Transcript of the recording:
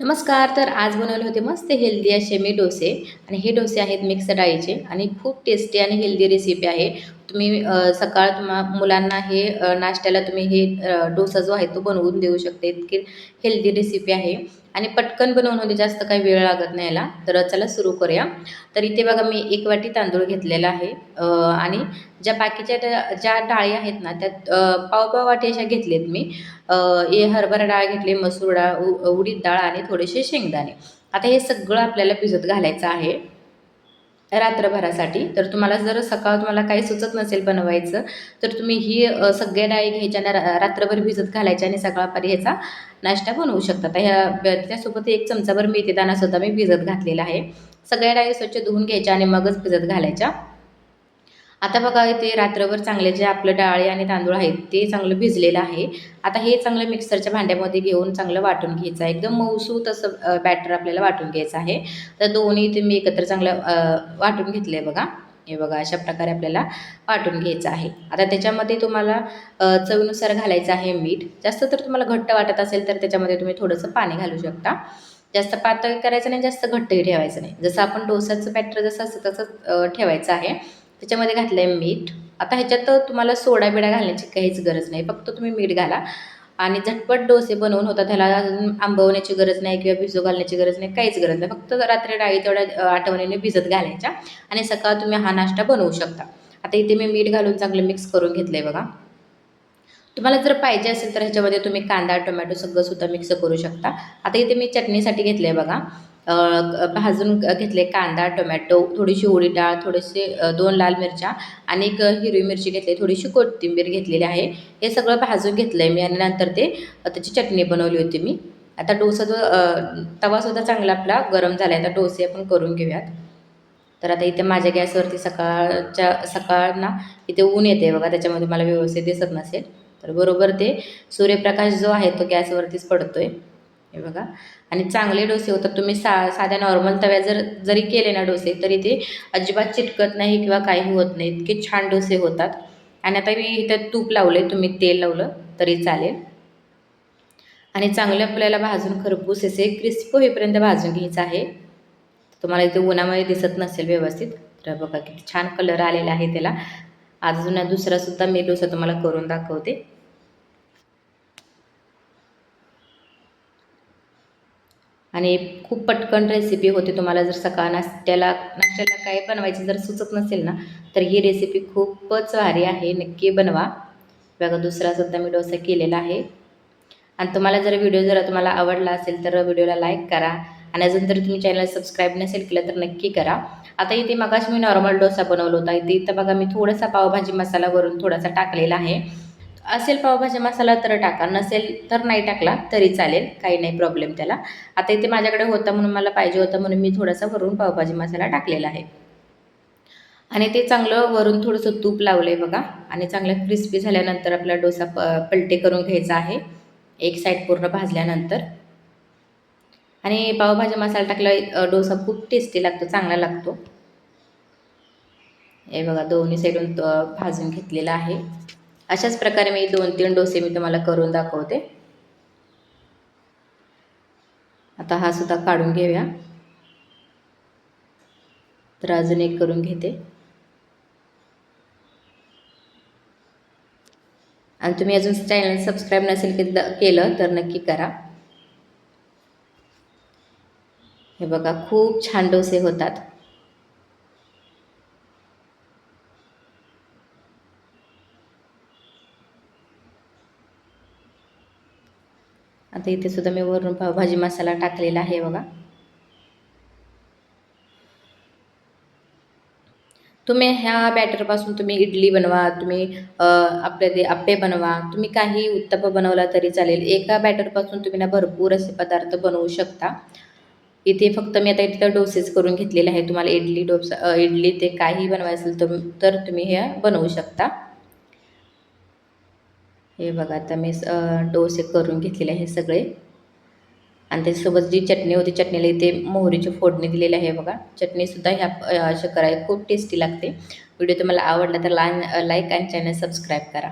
नमस्कार तर आज बनवले होते मस्त हेल्दी असे मी डोसे. आणि हे डोसे आहेत मिक्स डाळीचे आणि खूप टेस्टी आणि हेल्दी रेसिपी आहे. तुम्ही सकाळ तुम्हा मुलांना हे नाश्त्याला तुम्ही हे डोसा जो आहे तो बनवून देऊ शकते. इतकी हेल्दी रेसिपी आहे. आणि पटकन बनवण्यामध्ये जास्त काही वेळ लागत नाही याला. तर चला सुरू करूया. तर इथे बघा मी एक वाटी तांदूळ घेतलेला आहे. आणि ज्या बाकीच्या त्या ज्या डाळी आहेत ना त्यात पावपाव पाव पाव वाटी अशा घेतलेत मी. ए हे हरभरा डाळ घेतली मसूर डाळ उ उडीद डाळ आणि थोडेसे शेंगदाणे. आता हे सगळं आपल्याला भिजत घालायचं आहे. रात्रभरासाठी. तर तुम्हाला जर सकाळ तुम्हाला काही सुचत नसेल बनवायचं तर तुम्ही ही सगळ्या डाळी घ्यायच्या आणि रा रात्रभर भिजत घालायच्या आणि सकाळपारी ह्याचा नाश्ता बनवू शकता. तर ह्या त्यासोबत एक चमचाभर मेथीदाणासुद्धा मी भिजत घातलेला आहे. सगळ्या डाळी स्वच्छ धुवून घ्यायच्या आणि मगच भिजत घालायच्या. आता बघा इथे रात्रभर चांगले जे आपलं डाळी आणि तांदूळ आहेत ते चांगलं भिजलेलं आहे. आता हे चांगलं मिक्सरच्या भांड्यामध्ये घेऊन चांगलं वाटून घ्यायचं आहे. एकदम मऊसूत असं बॅटर आपल्याला वाटून घ्यायचं आहे. तर दोन्ही इथे मी एकत्र चांगलं वाटून घेतलं आहे बघा. हे बघा अशा प्रकारे आपल्याला वाटून घ्यायचं आहे. आता त्याच्यामध्ये तुम्हाला चवीनुसार घालायचं आहे मीठ. जास्त तर तुम्हाला घट्ट वाटत असेल तर त्याच्यामध्ये तुम्ही थोडंसं पाणी घालू शकता. जास्त पातळ करायचं नाही जास्त घट्टही ठेवायचं नाही. जसं आपण डोसाचं बॅटर जसं असतं तसं ठेवायचं आहे. त्याच्यामध्ये घातलं आहे मीठ. आता ह्याच्यात तुम्हाला सोडा बिडा घालण्याची काहीच गरज नाही. फक्त तुम्ही मीठ घाला. आणि झटपट डोसे बनवून होतात. त्याला आंबवण्याची गरज नाही किंवा भिजू घालण्याची गरज नाही. काहीच गरज नाही. फक्त रात्री डाळी तेवढ्या आठवणीने भिजत घालायच्या. आणि सकाळ तुम्ही हा नाश्ता बनवू शकता. आता इथे मी मीठ घालून चांगलं मिक्स करून घेतलं आहे बघा. तुम्हाला जर पाहिजे असेल तर ह्याच्यामध्ये तुम्ही कांदा टोमॅटो सगळं सुद्धा मिक्स करू शकता. आता इथे मी चटणीसाठी घेतलं आहे बघा. भाजून घेतले कांदा टोमॅटो थोडीशी उडीद डाळ थोडेसे दोन लाल मिरच्या आणि एक हिरवी मिरची घेतली थोडीशी कोथिंबीर घेतलेली आहे. हे सगळं भाजून घेतलं आहे मी आणि नंतर ते त्याची चटणी बनवली होती मी. आता डोसा जो तवासुद्धा चांगला आपला गरम झाला आहे आता डोसे आपण करून घेऊयात. तर आता इथे माझ्या गॅसवरती सकाळच्या सकाळ ना इथे ऊन येते बघा त्याच्यामध्ये मला व्यवस्थित दिसत नसेल. तर बरोबर ते सूर्यप्रकाश जो आहे तो गॅसवरतीच पडतो आहे हे बघा. आणि चांगले डोसे होतात. तुम्ही सा साध्या नॉर्मल तव्या जर जरी केले ना डोसे तरी ते अजिबात चिटकत नाही किंवा काही होत नाही. इतके छान डोसे होतात. आणि आता मी इथं तूप लावले तुम्ही तेल लावलं तरी चालेल. आणि चांगले आपल्याला भाजून खरपूस असे क्रिस्प होईपर्यंत भाजून घ्यायचं आहे. तुम्हाला इथे उन्हामध्ये दिसत नसेल व्यवस्थित. तर बघा किती छान कलर आलेला आहे त्याला. अजून दुसरासुद्धा मी डोसा तुम्हाला करून दाखवते. आणि खूप पटकन रेसिपी होते तुम्हाला जर सकाळ नाश्त्याला नाश्त्याला काय बनवायची जर सुचत नसेल ना तर ही रेसिपी खूपच भारी आहे. नक्की बनवा. बघा दुसरासुद्धा मी डोसा केलेला आहे. आणि तुम्हाला जर व्हिडिओ जर तुम्हाला आवडला असेल तर व्हिडिओला लाईक करा. आणि अजून जर तुम्ही चॅनल सबस्क्राईब नसेल केलं तर नक्की करा. आता इथे मगाशी मी नॉर्मल डोसा बनवला होता. इथे इथं बघा मी थोडासा पावभाजी मसाला वरून थोडासा टाकलेला आहे. असेल पावभाजी मसाला तर टाका नसेल तर नाही टाकला तरी चालेल काही नाही प्रॉब्लेम त्याला. आता इथे माझ्याकडे होता म्हणून मला पाहिजे होता म्हणून मी थोडासा वरून पावभाजी मसाला टाकलेला आहे. आणि ते चांगलं वरून थोडंसं तूप लावलं आहे बघा. आणि चांगलं क्रिस्पी झाल्यानंतर आपला डोसा प पलटे करून घ्यायचा आहे. एक साईड पूर्ण भाजल्यानंतर. आणि पावभाजी मसाला टाकला डोसा खूप टेस्टी लागतो चांगला लागतो. हे बघा दोन्ही साईडून भाजून घेतलेला आहे. अशाच प्रकारे मी दोन तीन डोसे मी तुम्हाला करून दाखवते. आता हा सुद्धा काढून घेऊया. तर अजून एक करून घेते. आणि तुम्ही अजून चॅनल सबस्क्राईब नसेल केलं केलं तर नक्की करा. हे बघा खूप छान डोसे होतात. आता इथे सुद्धा मी वरून पावभाजी मसाला टाकलेला आहे बघा. तुम्ही ह्या बॅटरपासून तुम्ही इडली बनवा तुम्ही आपल्या आपले ते आप्पे बनवा तुम्ही काही उत्तप बनवला तरी चालेल. एका बॅटरपासून तुम्ही ना भरपूर असे पदार्थ बनवू शकता. इथे फक्त मी आता इथं डोसेस करून घेतलेले आहे. तुम्हाला इडली डोसा इडली ते काही बनवायचं तर तुम्ही हे बनवू शकता. हे बघा आता मी डोसे करून घेतलेले आहे सगळे. आणि त्याच्यासोबत जी चटणी होती चटणीला इथे मोहरीची फोडणी दिलेली आहे बघा. चटणीसुद्धा ह्या अ, अशा करायला खूप टेस्टी लागते. व्हिडिओ तुम्हाला आवडला तर लाईन लाईक आणि चॅनल सबस्क्राईब करा.